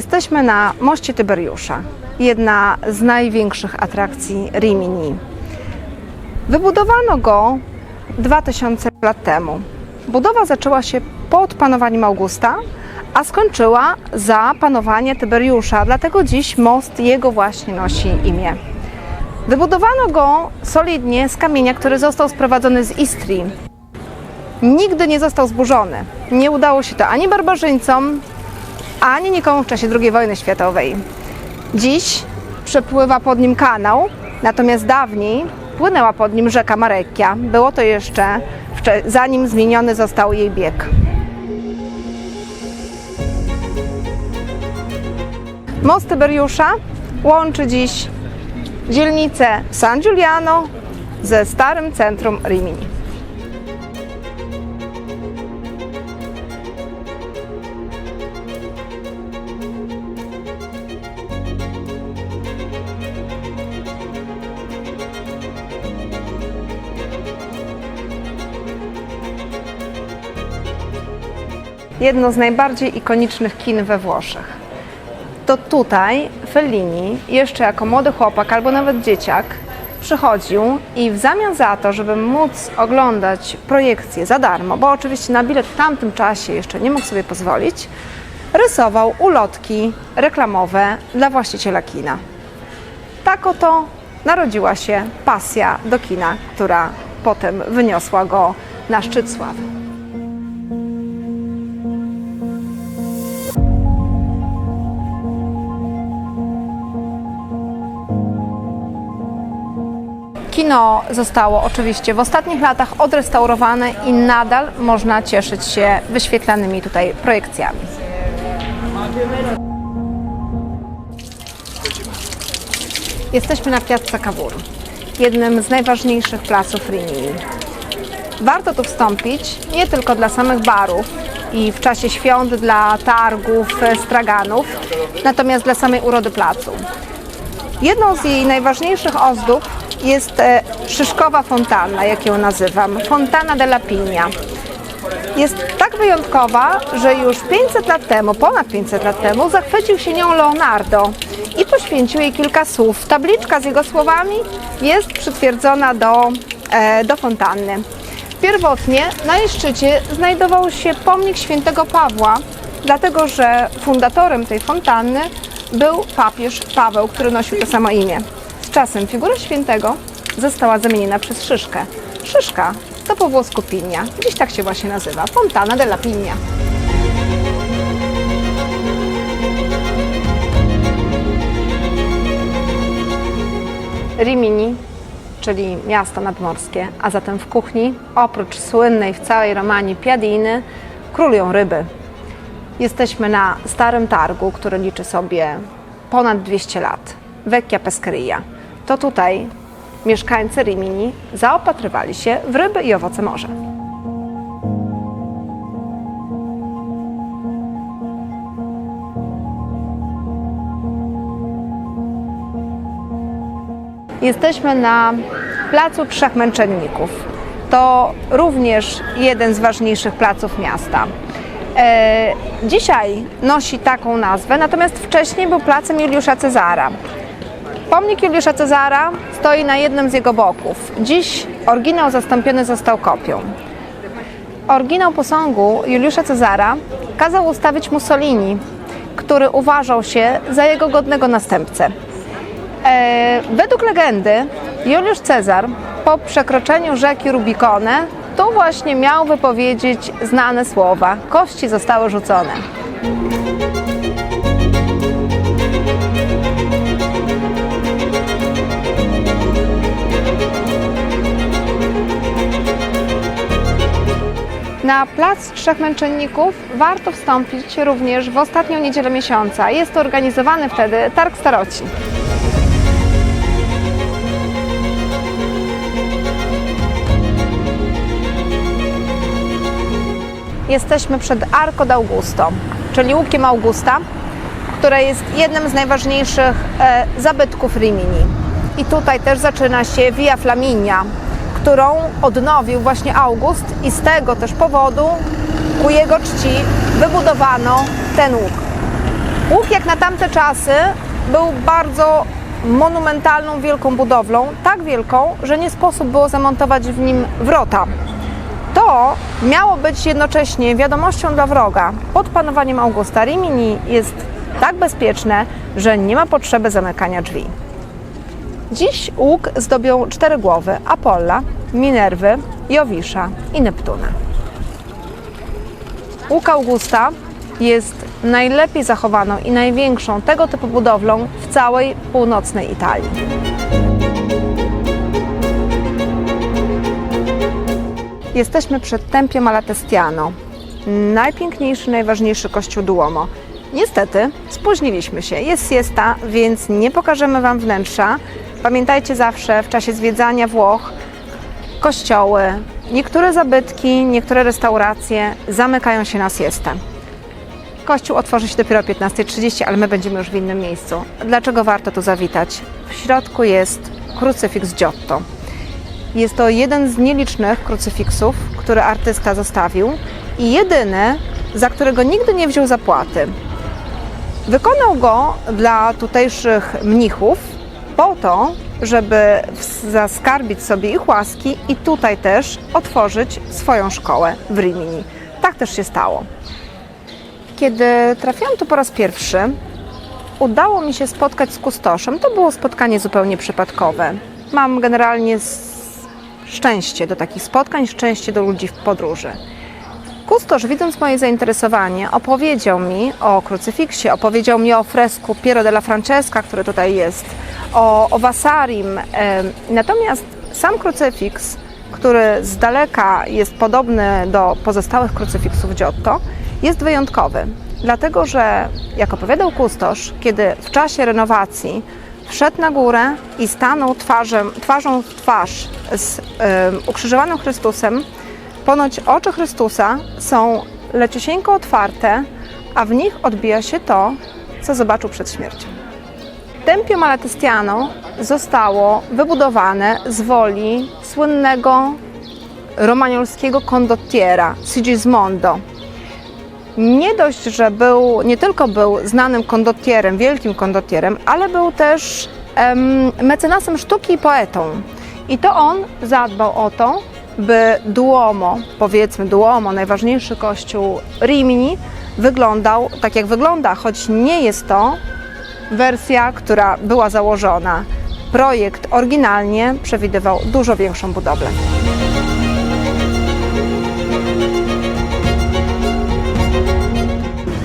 Jesteśmy na moście Tyberiusza, jedna z największych atrakcji Rimini. Wybudowano go 2000 lat temu. Budowa zaczęła się pod panowaniem Augusta, a skończyła za panowanie Tyberiusza, dlatego dziś most jego właśnie nosi imię. Wybudowano go solidnie z kamienia, który został sprowadzony z Istrii. Nigdy nie został zburzony. Nie udało się to ani barbarzyńcom, ani nikomu w czasie II wojny światowej. Dziś przepływa pod nim kanał, natomiast dawniej płynęła pod nim rzeka Marekia. Było to jeszcze zanim zmieniony został jej bieg. Most Tyberiusza łączy dziś dzielnicę San Giuliano ze starym centrum Rimini. Jedno z najbardziej ikonicznych kin we Włoszech. To tutaj Fellini, jeszcze jako młody chłopak albo nawet dzieciak, przychodził i w zamian za to, żeby móc oglądać projekcje za darmo, bo oczywiście na bilet w tamtym czasie jeszcze nie mógł sobie pozwolić, rysował ulotki reklamowe dla właściciela kina. Tak oto narodziła się pasja do kina, która potem wyniosła go na szczyt sławy. Kino zostało oczywiście w ostatnich latach odrestaurowane i nadal można cieszyć się wyświetlanymi tutaj projekcjami. Jesteśmy na Piazza Cavour, jednym z najważniejszych placów Rimini. Warto tu wstąpić nie tylko dla samych barów i w czasie świąt dla targów, straganów, natomiast dla samej urody placu. Jedną z jej najważniejszych ozdób jest e, szyszkowa fontanna, jak ją nazywam, Fontana della Pigna. Jest tak wyjątkowa, że już 500 lat temu, ponad 500 lat temu, zachwycił się nią Leonardo i poświęcił jej kilka słów. Tabliczka z jego słowami jest przytwierdzona do, e, do fontanny. Pierwotnie na jej szczycie znajdował się pomnik świętego Pawła, dlatego że fundatorem tej fontanny był papież Paweł, który nosił to samo imię. Czasem figura świętego została zamieniona przez szyszkę. Szyszka to po włosku pinia. Dziś tak się właśnie nazywa. Fontana della Pigna. Rimini, czyli miasto nadmorskie, a zatem w kuchni, oprócz słynnej w całej Romanii piadiny, królują ryby. Jesteśmy na starym targu, który liczy sobie ponad 200 lat. Vecchia Pescheria. To tutaj mieszkańcy Rimini zaopatrywali się w ryby i owoce morza. Jesteśmy na Placu Trzech Męczenników. To również jeden z ważniejszych placów miasta. E, dzisiaj nosi taką nazwę, natomiast wcześniej był placem Juliusza Cezara. Pomnik Juliusza Cezara stoi na jednym z jego boków. Dziś oryginał zastąpiony został kopią. Oryginał posągu Juliusza Cezara kazał ustawić Mussolini, który uważał się za jego godnego następcę. E, według legendy Juliusz Cezar po przekroczeniu rzeki Rubikone tu właśnie miał wypowiedzieć znane słowa. Kości zostały rzucone. Na Plac Trzech Męczenników warto wstąpić również w ostatnią niedzielę miesiąca. Jest organizowany wtedy Targ Staroci. Jesteśmy przed Arco d'Augusto, czyli łukiem Augusta, które jest jednym z najważniejszych e, zabytków Rimini. I tutaj też zaczyna się Via Flaminia, którą odnowił właśnie August i z tego też powodu ku jego czci wybudowano ten łuk. Łuk jak na tamte czasy był bardzo monumentalną, wielką budowlą, tak wielką, że nie sposób było zamontować w nim wrota. To miało być jednocześnie wiadomością dla wroga. Pod panowaniem Augusta Rimini jest tak bezpieczne, że nie ma potrzeby zamykania drzwi. Dziś łuk zdobią cztery głowy Apolla, Minerwy, Jowisza i Neptuna. Łuk Augusta jest najlepiej zachowaną i największą tego typu budowlą w całej północnej Italii. Jesteśmy przed Tempio Malatestiano, najpiękniejszy, najważniejszy kościół Duomo. Niestety spóźniliśmy się. Jest siesta, więc nie pokażemy Wam wnętrza. Pamiętajcie zawsze w czasie zwiedzania Włoch kościoły, niektóre zabytki, niektóre restauracje zamykają się na siestę. Kościół otworzy się dopiero o 15.30, ale my będziemy już w innym miejscu. Dlaczego warto tu zawitać? W środku jest krucyfiks Giotto. Jest to jeden z nielicznych krucyfiksów, który artysta zostawił i jedyny, za którego nigdy nie wziął zapłaty. Wykonał go dla tutejszych mnichów po to, żeby zaskarbić sobie ich łaski i tutaj też otworzyć swoją szkołę w Rimini. Tak też się stało. Kiedy trafiłam tu po raz pierwszy, udało mi się spotkać z kustoszem. To było spotkanie zupełnie przypadkowe. Mam generalnie szczęście do takich spotkań, szczęście do ludzi w podróży. Kustosz, widząc moje zainteresowanie, opowiedział mi o krucyfiksie, opowiedział mi o fresku Piero della Francesca, który tutaj jest, o, o Vasarim. Em, Natomiast sam krucyfiks, który z daleka jest podobny do pozostałych krucyfiksów Giotto, jest wyjątkowy. Dlatego, że jak opowiadał kustosz, kiedy w czasie renowacji wszedł na górę i stanął twarzem, twarzą w twarz z em, ukrzyżowanym Chrystusem, Ponoć oczy Chrystusa są leciusieńko otwarte, a w nich odbija się to, co zobaczył przed śmiercią. Tempio Malatestiano zostało wybudowane z woli słynnego romaniolskiego kondottiera Sigismondo. Nie dość, że był, nie tylko był znanym kondottierem, wielkim kondottierem, ale był też em, mecenasem sztuki i poetą. I to on zadbał o to, by Duomo, powiedzmy Duomo, najważniejszy kościół Rimini, wyglądał tak jak wygląda, choć nie jest to wersja, która była założona. Projekt oryginalnie przewidywał dużo większą budowlę.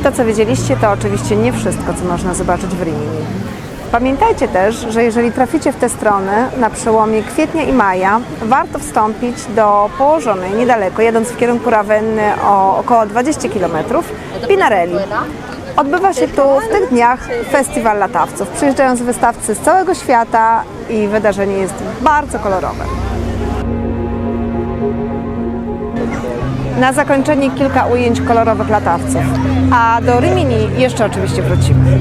To, co wiedzieliście, to oczywiście nie wszystko, co można zobaczyć w Rimini. Pamiętajcie też, że jeżeli traficie w te strony na przełomie kwietnia i maja, warto wstąpić do położonej niedaleko, jadąc w kierunku Ravenny o około 20 km, Pinarelli. Odbywa się tu w tych dniach festiwal latawców. Przyjeżdżają z wystawcy z całego świata i wydarzenie jest bardzo kolorowe. Na zakończenie kilka ujęć kolorowych latawców. A do Rimini jeszcze oczywiście wrócimy.